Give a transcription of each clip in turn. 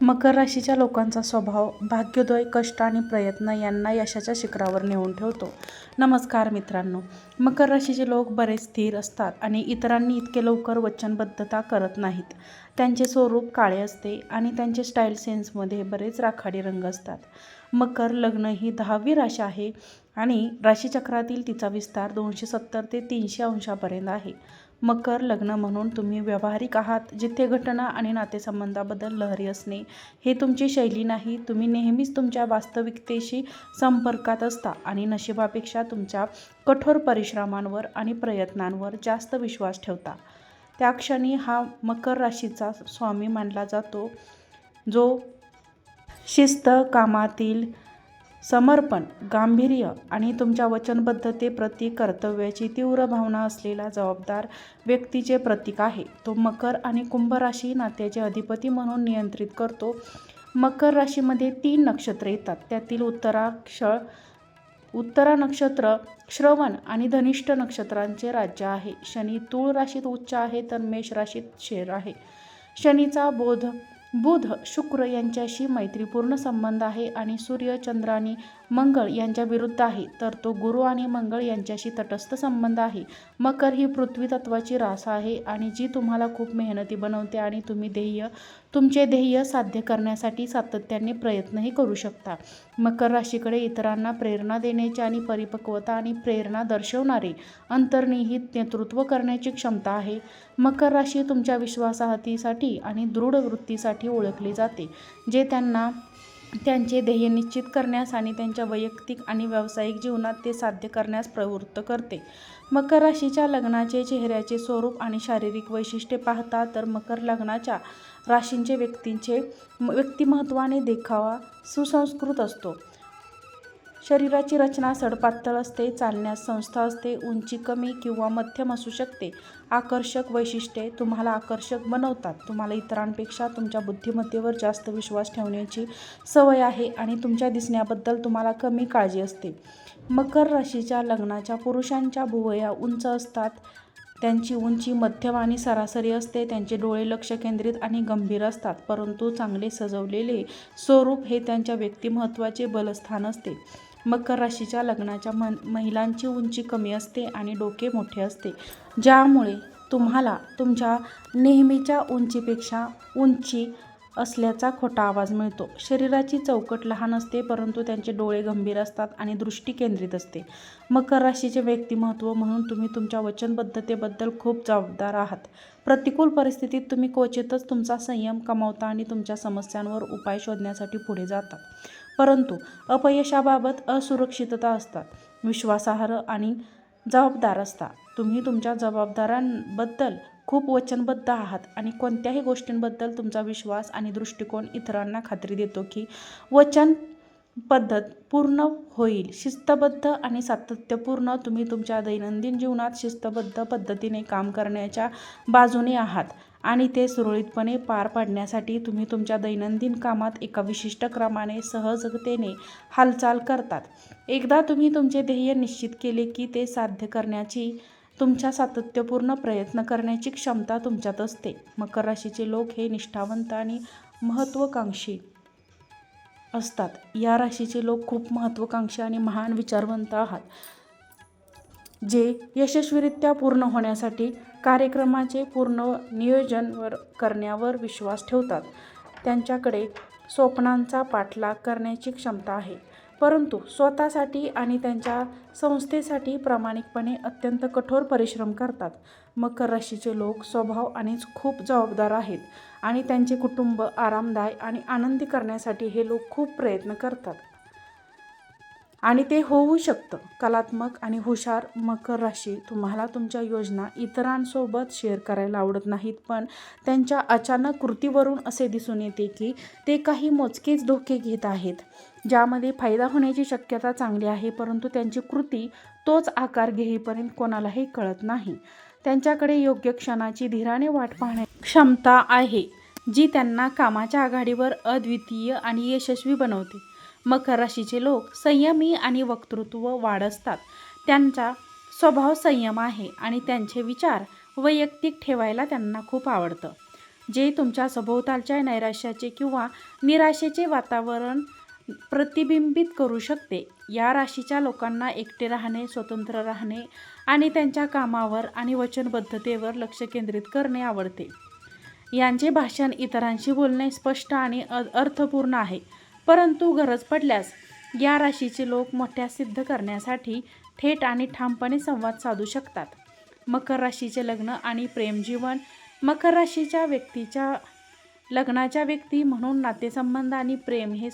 मकर राशीच्या लोकांचा स्वभाव भाग्योदय कष्ट आणि प्रयत्न यांना यशाच्या शिखरावर नेऊन ठेवतो. नमस्कार मित्रांनो. मकर राशीचे लोक बरेच स्थिर असतात आणि इतरांनी इतके लवकर वचनबद्धता करत नाहीत. त्यांचे स्वरूप काळे असते आणि त्यांचे स्टाईल सेन्समध्ये बरेच राखाडी रंग असतात. मकर लग्न ही दहावी राशी आहे आणि राशीचक्रातील तिचा विस्तार दोनशे सत्तर ते तीनशे अंशापर्यंत आहे. मकर लग्न म्हणून तुम्ही व्यावहारिक आहात जिथे घटना आणि नातेसंबंधाबद्दल लहरी असणे हे तुमची शैली नाही. तुम्ही नेहमीच तुमच्या वास्तविकतेशी संपर्कात असता आणि नशिबापेक्षा तुमच्या कठोर परिश्रमांवर आणि प्रयत्नांवर जास्त विश्वास ठेवता. त्या क्षणी हा मकर राशीचा स्वामी मानला जातो जो शिस्त कामातील समर्पण गांभीर्य आणि तुमच्या वचनबद्धतेप्रती कर्तव्याची तीव्र भावना असलेला जबाबदार व्यक्तीचे प्रतीक आहे. तो मकर आणि कुंभ राशी नात्याचे अधिपती म्हणून नियंत्रित करतो. मकर राशीमध्ये तीन नक्षत्रे येतात. त्यातील उत्तराक्ष उत्तरा नक्षत्र श्रवण आणि धनिष्ठ नक्षत्रांचे राज्य आहे. शनी तूळ राशीत उच्च आहे तर मेष राशीत शेर आहे. शनीचा बोध बुध शुक्र यांच्याशी मैत्रीपूर्ण संबंध आहे आणि सूर्य चंद्र आणि मंगळ यांच्या विरुद्ध आहे तर तो गुरु आणि मंगळ यांच्याशी तटस्थ संबंध आहे. मकर ही पृथ्वी तत्वाची रास आहे आणि जी तुम्हाला खूप मेहनती बनवते आणि तुम्ही ध्येय तुमचे ध्येय साध्य करण्यासाठी सातत्याने प्रयत्नही करू शकता. मकर राशीकडे इतरांना प्रेरणा देण्याची आणि परिपक्वता आणि प्रेरणा दर्शवणारे अंतर्निहित नेतृत्व करण्याची क्षमता आहे. मकर राशी तुमच्या विश्वासाहतीसाठी आणि दृढ वृत्तीसाठी ओळखली जाते जे त्यांना त्यांचे ध्येय निश्चित करण्यास आणि त्यांच्या वैयक्तिक आणि व्यावसायिक जीवनात ते साध्य करण्यास प्रवृत्त करते. मकर राशीच्या लग्नाचे चेहऱ्याचे स्वरूप आणि शारीरिक वैशिष्ट्ये पाहता तर मकर लग्नाच्या राशींचे व्यक्तींचे व्यक्तिमत्वाने देखावा सुसंस्कृत असतो. शरीराची रचना सडपातळ असते चालण्यास संस्था असते उंची कमी किंवा मध्यम असू शकते. आकर्षक वैशिष्ट्ये तुम्हाला आकर्षक बनवतात. तुम्हाला इतरांपेक्षा तुमच्या बुद्धिमत्तेवर जास्त विश्वास ठेवण्याची सवय आहे आणि तुमच्या दिसण्याबद्दल तुम्हाला कमी काळजी असते. मकर राशीच्या लग्नाच्या पुरुषांच्या भुवया उंच असतात. त्यांची उंची मध्यम आणि सरासरी असते. त्यांचे डोळे लक्ष केंद्रित आणि गंभीर असतात परंतु चांगले सजवलेले स्वरूप हे त्यांच्या व्यक्तिमत्वाचे बलस्थान असते. मकर राशीच्या लग्नाच्या मन महिलांची उंची कमी असते आणि डोके मोठे असते. ज्यामुळे तुम्हाला तुमच्या नेहमीच्या उंचीपेक्षा उंची असल्याचा खोटा आवाज मिळतो. शरीराची चौकट लहान असते परंतु त्यांचे डोळे गंभीर असतात आणि दृष्टी केंद्रित असते. मकर राशीचे व्यक्तिमत्व म्हणून तुम्ही तुमच्या वचनबद्धतेबद्दल खूप जबाबदार आहात. प्रतिकूल परिस्थितीत तुम्ही क्वचितच तुमचा संयम कमावता आणि तुमच्या समस्यांवर उपाय शोधण्यासाठी पुढे जातात परंतु अपयशाबाबत असुरक्षितता असतात. विश्वासार्ह आणि जबाबदार असता. तुम्ही तुमच्या जबाबदारांबद्दल खूप वचनबद्ध आहात आणि कोणत्याही गोष्टींबद्दल तुमचा विश्वास आणि दृष्टिकोन इतरांना खात्री देतो की वचन पद्धत पूर्ण होईल. शिस्तबद्ध आणि सातत्यपूर्ण तुम्ही तुमच्या दैनंदिन जीवनात शिस्तबद्ध पद्धतीने काम करण्याच्या बाजूने आहात आणि ते सुरळीतपणे पार पाडण्यासाठी तुम्ही तुमच्या दैनंदिन कामात एका विशिष्ट क्रमाने सहजतेने हालचाल करतात. एकदा तुम्ही तुमचे ध्येय निश्चित केले की ते साध्य करण्याची तुमच्या सातत्यपूर्ण प्रयत्न करण्याची क्षमता तुमच्यात असते. मकर राशीचे लोक हे निष्ठावंत आणि महत्त्वाकांक्षी असतात. या राशीचे लोक खूप महत्त्वाकांक्षी आणि महान विचारवंत आहात जे यशस्वीरित्या पूर्ण होण्यासाठी कार्यक्रमाचे पूर्ण नियोजनवर करण्यावर विश्वास ठेवतात. त्यांच्याकडे स्वप्नांचा पाठलाग करण्याची क्षमता आहे. परंतु स्वतःसाठी आणि त्यांच्या संस्थेसाठी प्रामाणिकपणे अत्यंत कठोर परिश्रम करतात. मकर राशीचे लोक स्वभाव आणि खूप जबाबदार आहेत आणि त्यांचे कुटुंब आरामदाय आणि आनंदी करण्यासाठी हे लोक खूप प्रयत्न करतात. आणि ते होऊ शकतं. कलात्मक आणि हुशार मकर राशी तुम्हाला तुमच्या योजना इतरांसोबत शेअर करायला आवडत नाहीत पण त्यांच्या अचानक कृतीवरून असे दिसून येते की ते काही मोजकेच धोके घेत आहेत. ज्यामध्ये फायदा होण्याची शक्यता चांगली आहे परंतु त्यांची कृती तोच आकार घेईपर्यंत कोणालाही कळत नाही. त्यांच्याकडे योग्य क्षणाची धीराने वाट पाहण्या क्षमता आहे जी त्यांना कामाच्या आघाडीवर अद्वितीय आणि यशस्वी बनवते. मकर राशीचे लोक संयमी आणि वक्तृत्व वाढसतात त्यांचा स्वभाव संयम आहे आणि त्यांचे विचार वैयक्तिक ठेवायला त्यांना खूप आवडतं. जे तुमच्या सभोवतालच्या नैराश्याचे किंवा निराशेचे वातावरण प्रतिबिंबित करू शकते. या राशीच्या लोकांना एकटे राहणे स्वतंत्र राहणे आणि त्यांच्या कामावर आणि वचनबद्धतेवर लक्ष केंद्रित करणे आवडते. यांचे भाषण इतरांशी बोलणे स्पष्ट आणि अ अर्थपूर्ण आहे. परंतु गरज पडल्यास या राशीचे लोक मोठ्या सिद्ध करण्यासाठी थेट आणि ठामपणे संवाद साधू शकतात. मकर राशीचे लग्न आणि प्रेमजीवन मकर राशीच्या व्यक्तीच्या लग्नाच्या व्यक्ती म्हणून नातेसंबंध आणि प्रेम हे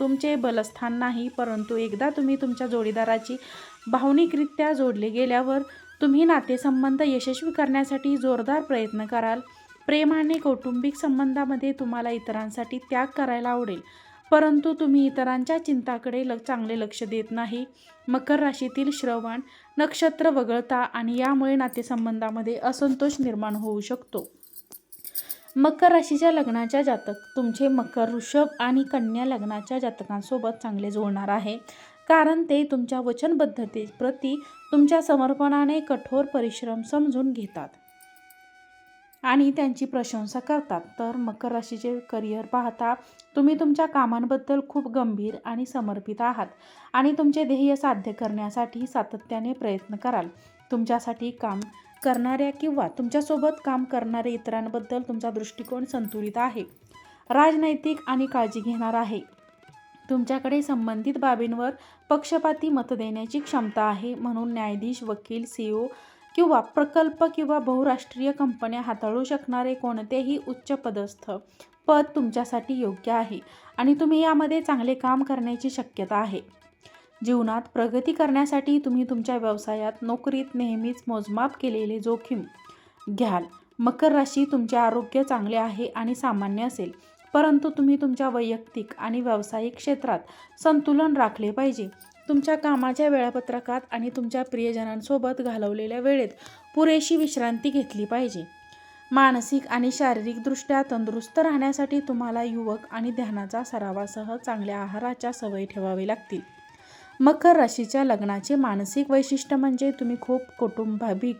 तुमचे बलस्थान नाही परंतु एकदा तुम्ही तुमच्या जोडीदाराची भावनिकरित्या जोडले गेल्यावर तुम्ही नातेसंबंध यशस्वी करण्यासाठी जोरदार प्रयत्न कराल. प्रेम आणि कौटुंबिक संबंधामध्ये तुम्हाला इतरांसाठी त्याग करायला आवडेल. परंतु तुम्ही इतरांच्या चिंताकडे ल चांगले लक्ष देत नाही. मकर राशीतील श्रवण नक्षत्र वगळता आणि यामुळे नातेसंबंधामध्ये असंतोष निर्माण होऊ शकतो. मकर राशीच्या लग्नाच्या जातक तुमचे मकर ऋषभ आणि कन्या लग्नाच्या जातकांसोबत चांगले जुळणार आहे. कारण ते तुमच्या वचनबद्धतेप्रती तुमच्या समर्पणाने कठोर परिश्रम समजून घेतात. आणि त्यांची प्रशंसा करतात. तर मकर राशीचे करिअर पाहता तुम्ही तुमच्या कामांबद्दल खूप गंभीर आणि समर्पित आहात. आणि तुमचे ध्येय साध्य करण्यासाठी सातत्याने प्रयत्न कराल. तुमच्यासाठी काम करणाऱ्या किंवा तुमच्यासोबत काम करणाऱ्या इतरांबद्दल तुमचा दृष्टिकोन संतुलित आहे. राजनैतिक आणि काळजी घेणार आहे. तुमच्याकडे संबंधित बाबींवर पक्षपाती मत देण्याची क्षमता आहे म्हणून न्यायाधीश वकील सी ओ किंवा प्रकल्प किंवा बहुराष्ट्रीय कंपन्या हाताळू शकणारे कोणतेही उच्च पदस्थ पद तुमच्यासाठी योग्य आहे आणि तुम्ही यामध्ये चांगले काम करण्याची शक्यता आहे. जीवनात प्रगती करण्यासाठी तुम्ही तुमच्या व्यवसायात नोकरीत नेहमीच मोजमाप केलेले जोखीम घ्याल. मकर राशी तुमचे आरोग्य चांगले आहे आणि सामान्य असेल परंतु तुम्ही तुमच्या वैयक्तिक आणि व्यावसायिक क्षेत्रात संतुलन राखले पाहिजे. तुमच्या कामाच्या वेळापत्रकात आणि तुमच्या प्रियजनांसोबत घालवलेल्या वेळेत पुरेशी विश्रांती घेतली पाहिजे. मानसिक आणि शारीरिकदृष्ट्या तंदुरुस्त राहण्यासाठी तुम्हाला युवक आणि ध्यानाचा सरावासह चांगल्या आहाराच्या सवयी ठेवावी लागतील. मकर राशीच्या लग्नाचे मानसिक वैशिष्ट्य म्हणजे तुम्ही खूप कौटुंबिक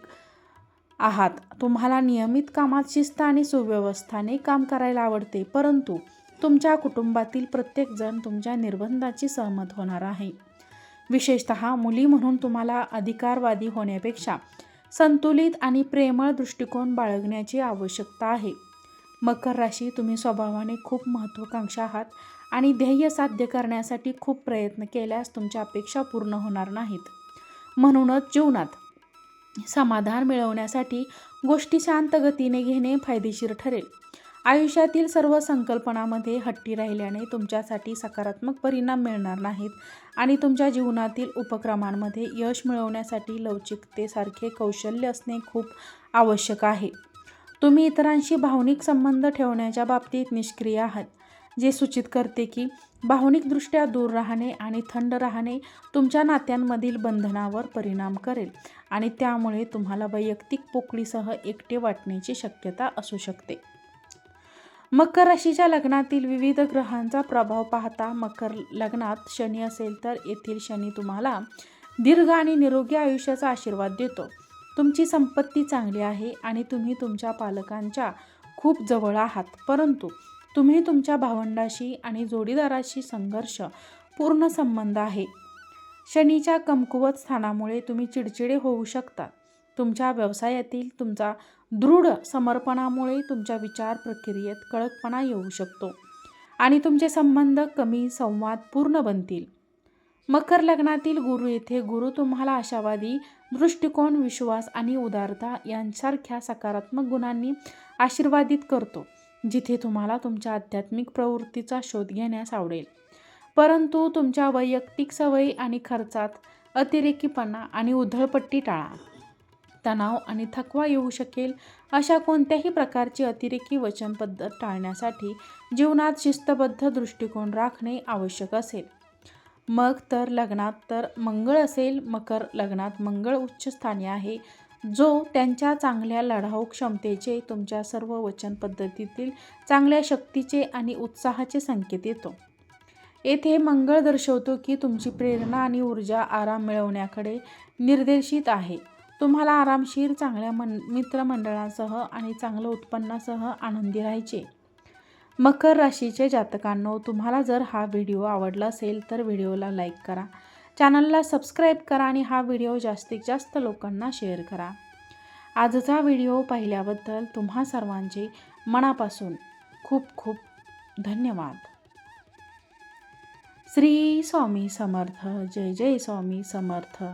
आहात. तुम्हाला नियमित कामात शिस्त आणि सुव्यवस्थाने काम करायला आवडते परंतु तुमच्या कुटुंबातील प्रत्येकजण तुमच्या निर्बंधाची सहमत होणार आहे. विशेषत मुली म्हणून तुम्हाला अधिकारवादी होण्यापेक्षा संतुलित आणि प्रेमळ दृष्टिकोन बाळगण्याची आवश्यकता आहे. मकर राशी तुम्ही स्वभावाने खूप महत्त्वाकांक्षा आहात आणि ध्येय साध्य करण्यासाठी खूप प्रयत्न केल्यास तुमच्या अपेक्षा पूर्ण होणार नाहीत. म्हणूनच जीवनात समाधान मिळवण्यासाठी गोष्टी शांत गतीने घेणे फायदेशीर ठरेल. आयुष्यातील सर्व संकल्पनामध्ये हट्टी राहिल्याने तुमच्यासाठी सकारात्मक परिणाम मिळणार नाहीत आणि तुमच्या जीवनातील उपक्रमांमध्ये यश मिळवण्यासाठी लवचिकतेसारखे कौशल्य असणे खूप आवश्यक आहे. तुम्ही इतरांशी भावनिक संबंध ठेवण्याच्या बाबतीत निष्क्रिय आहात. जे सूचित करते की भावनिकदृष्ट्या दूर राहणे आणि थंड राहणे तुमच्या नात्यांमधील बंधनावर परिणाम करेल आणि त्यामुळे तुम्हाला वैयक्तिक पोकळीसह एकटे वाटण्याची शक्यता असू शकते. मकर राशीच्या लग्नातील विविध ग्रहांचा प्रभाव पाहता मकर लग्नात शनी असेल तर येथील शनी तुम्हाला दीर्घ आणि निरोगी आयुष्याचा आशीर्वाद देतो. तुमची संपत्ती चांगली आहे आणि तुम्ही तुमच्या पालकांच्या खूप जवळ आहात. परंतु तुम्ही तुमच्या भावंडाशी आणि जोडीदाराशी संघर्ष पूर्ण संबंध आहे. शनीच्या कमकुवत स्थानामुळे तुम्ही चिडचिडे होऊ शकता. तुमच्या व्यवसायातील तुमचा दृढ समर्पणामुळे तुमच्या विचार प्रक्रियेत कळकपणा येऊ शकतो आणि तुमचे संबंध कमी संवाद पूर्ण बनतील. मकर लग्नातील गुरु येथे गुरु तुम्हाला आशावादी दृष्टिकोन विश्वास आणि उदारता यांसारख्या सकारात्मक गुणांनी आशीर्वादित करतो. जिथे तुम्हाला तुमच्या आध्यात्मिक प्रवृत्तीचा शोध घेण्यास आवडेल. परंतु तुमच्या वैयक्तिक सवयी आणि खर्चात अतिरेकीपणा आणि उधळपट्टी टाळा. तणाव आणि थकवा येऊ शकेल अशा कोणत्याही प्रकारची अतिरेकी वचन पद्धत टाळण्यासाठी जीवनात शिस्तबद्ध दृष्टिकोन राखणे आवश्यक असेल. मग तर लग्नात तर मंगळ असेल मकर लग्नात मंगळ उच्च स्थानी आहे जो त्यांच्या चांगल्या लढाऊ क्षमतेचे तुमच्या सर्व वचन पद्धतीतील चांगल्या शक्तीचे आणि उत्साहाचे संकेत येतो येथे मंगळ दर्शवतो की तुमची प्रेरणा आणि ऊर्जा आराम मिळवण्याकडे निर्देशित आहे. तुम्हाला आरामशीर चांगल्या मन मित्रमंडळासह आणि चांगलं उत्पन्नासह आनंदी राहायचे. मकर राशीचे जातकांनो तुम्हाला जर हा व्हिडिओ आवडला असेल तर व्हिडिओला लाईक करा. चॅनलला सबस्क्राईब करा आणि हा व्हिडिओ जास्तीत जास्त लोकांना शेअर करा. आजचा व्हिडिओ पाहिल्याबद्दल तुम्हा सर्वांचे मनापासून खूप खूप धन्यवाद. श्री स्वामी समर्थ जय जय स्वामी समर्थ.